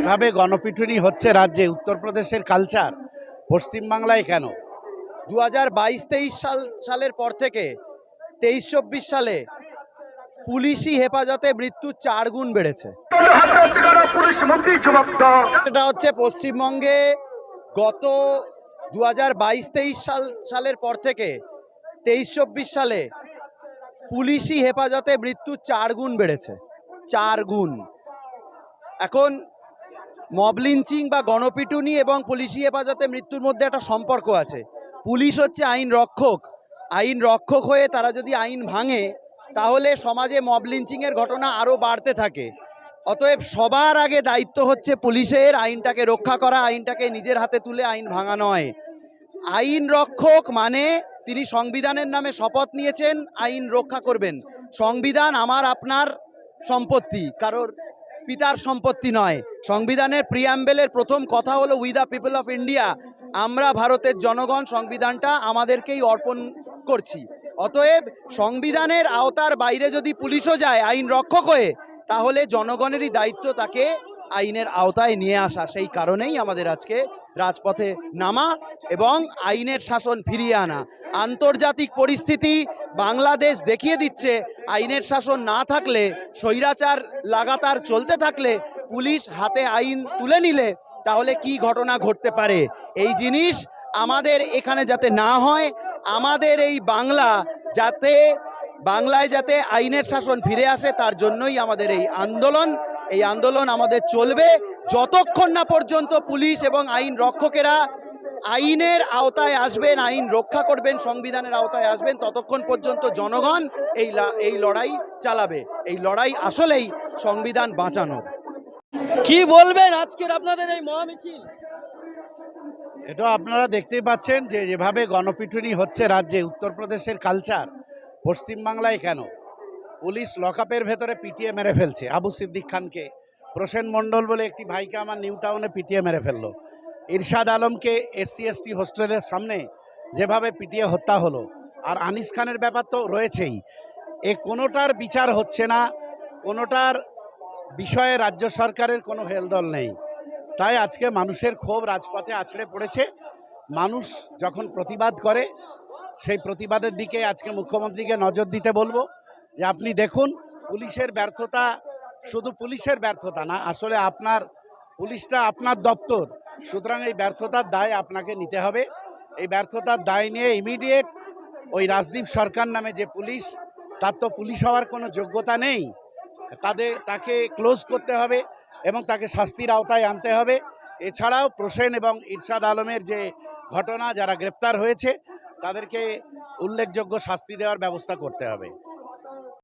এভাবে গণপিটুনি হচ্ছে রাজ্যে উত্তরপ্রদেশের কালচার পশ্চিমবাংলায় কেন? দু হাজার বাইশ তেইশ সাল, সালের পর থেকে তেইশ চব্বিশ সালে পুলিশি হেফাজতে মৃত্যু চার গুণ বেড়েছে। সেটা হচ্ছে পশ্চিমবঙ্গে গত দু হাজার বাইশ তেইশ সাল, সালের পর থেকে তেইশ চব্বিশ সালে পুলিশি হেফাজতে মৃত্যু চার গুণ বেড়েছে। চার গুণ। এখন মব লিঞ্চিং বা গণপিটুনি এবং পুলিশি হেফাজতে মৃত্যুর মধ্যে একটা সম্পর্ক আছে। পুলিশ হচ্ছে আইন রক্ষক। আইন রক্ষক হয়ে তারা যদি আইন ভাঙে, তাহলে সমাজে মব লিঞ্চিংয়ের ঘটনা আরও বাড়তে থাকে। অতএব সবার আগে দায়িত্ব হচ্ছে পুলিশের আইনটাকে রক্ষা করা, আইনটাকে নিজের হাতে তুলে আইন ভাঙা নয়। আইন রক্ষক মানে তিনি সংবিধানের নামে শপথ নিয়েছেন, আইন রক্ষা করবেন। সংবিধান আমার, আপনার সম্পত্তি, কারোর পিতার সম্পত্তি নয়। সংবিধানের প্রিয়াম্বেলের প্রথম কথা হলো we the people of India আমরা ভারতের জনগণ, সংবিধানটা আমাদেরকেই অর্পণ করছি। অতএব সংবিধানের আওতার বাইরে যদি পুলিশও যায়, আইন রক্ষক হয়ে, তাহলে জনগণেরই দায়িত্ব তাকে আইনের আওতায় নিয়ে আসা, সেই কারণেই আমাদের আজকে রাজপথে নামা এবং আইনের শাসন ফিরিয়ে আনা। আন্তর্জাতিক পরিস্থিতি বাংলাদেশ দেখিয়ে দিচ্ছে, আইনের শাসন না থাকলে, স্বৈরাচার লাগাতার চলতে থাকলে, পুলিশ হাতে আইন তুলে নিলে তাহলে কি ঘটনা ঘটতে পারে? এই জিনিস আমাদের এখানে যাতে না হয়, আমাদের এই বাংলা যাতে, বাংলায় যাতে আইনের শাসন ফিরে আসে, তার জন্যই আমাদের এই আন্দোলন এই আন্দোলন আমাদের চলবে। যতক্ষণ না পর্যন্ত পুলিশ এবং আইন রক্ষকেরা আইনের আওতায় আসবেন আইন রক্ষা করবেন সংবিধানের আওতায় আসবেন ততক্ষণ পর্যন্ত জনগণ এই এই লড়াই চালাবে। এই লড়াই আসলেই সংবিধান বাঁচানোর। কি বলবেন আজকের আপনাদের এই মহামিছিল? এটা আপনারা দেখতেই পাচ্ছেন যে যেভাবে গণপিটুনি হচ্ছে রাজ্যে উত্তরপ্রদেশের কালচার পশ্চিমবাংলায় কেন? পুলিশ লকআপের ভেতরে পিটিয়ে মেরে ফেলছে। আবু সিদ্দিক খানকে। প্রসেন মণ্ডল বলে একটি ভাইকে আমার নিউ টাউনে পিটিয়ে মেরে ফেলল। ইরশাদ আলমকে এসসি, এসটি হোস্টেলের সামনে যেভাবে পিটিয়ে হত্যা হলো। আর আনিস খানের ব্যাপার তো রয়েছেই। এ কোনোটার বিচার হচ্ছে না, কোনোটার বিষয়ে রাজ্য সরকারের কোনো হেলদল নেই। তাই আজকে মানুষের ক্ষোভ রাজপথে আছড়ে পড়েছে। মানুষ যখন প্রতিবাদ করে, সেই প্রতিবাদের দিকে আজকে মুখ্যমন্ত্রীকে নজর দিতে বলব। যে আপনি দেখুন, পুলিশের ব্যর্থতা শুধু পুলিশের ব্যর্থতা না, আসলে আপনার পুলিশটা আপনার দপ্তর। সুতরাং এই ব্যর্থতার দায় আপনাকে নিতে হবে। এই ব্যর্থতার দায় নিয়ে ইমিডিয়েট ওই রাজদীপ সরকার নামে যে পুলিশ, তার তো পুলিশ হওয়ার কোনো যোগ্যতা নেই। তাদের, তাকে ক্লোজ করতে হবে এবং তাকে শাস্তির আওতায় আনতে হবে। এছাড়াও প্রসেন এবং ইরশাদ আলমের যে ঘটনা, যারা গ্রেপ্তার হয়েছে, তাদেরকে উল্লেখযোগ্য শাস্তি দেওয়ার ব্যবস্থা করতে হবে।